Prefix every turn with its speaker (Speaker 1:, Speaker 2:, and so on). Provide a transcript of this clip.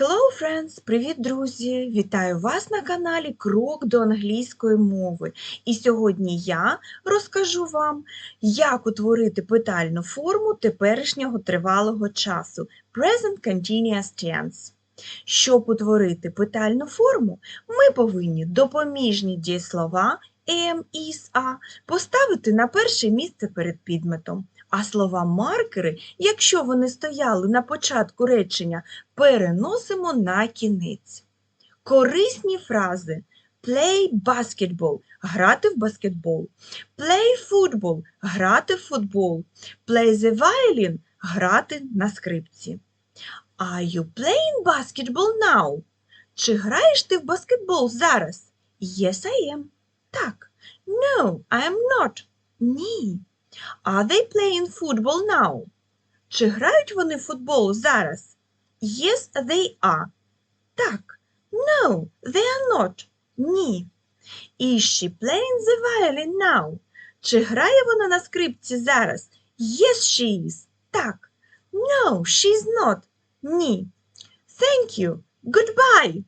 Speaker 1: Hello, friends! Привіт, друзі! Вітаю вас на каналі Крок до англійської мови. І сьогодні я розкажу вам, як утворити питальну форму теперішнього тривалого часу Present Continuous Tense. Щоб утворити питальну форму, ми повинні допоміжні дієслова am, is, are поставити на перше місце перед підметом, а слова-маркери, якщо вони стояли на початку речення, переносимо на кінець. Корисні фрази play basketball – грати в баскетбол, play football – грати в футбол, play the violin – грати на скрипці. Are you playing basketball now? Чи граєш ти в баскетбол зараз? Yes, I am. Так. No, I am not. Ні. Are they playing football now? Чи грають вони футбол зараз? Yes, they are. Так. No, they are not. Ні. Is she playing the violin now? Чи грає вона на скрипці зараз? Yes, she is. Так. No, she's not. Ні. Thank you. Goodbye.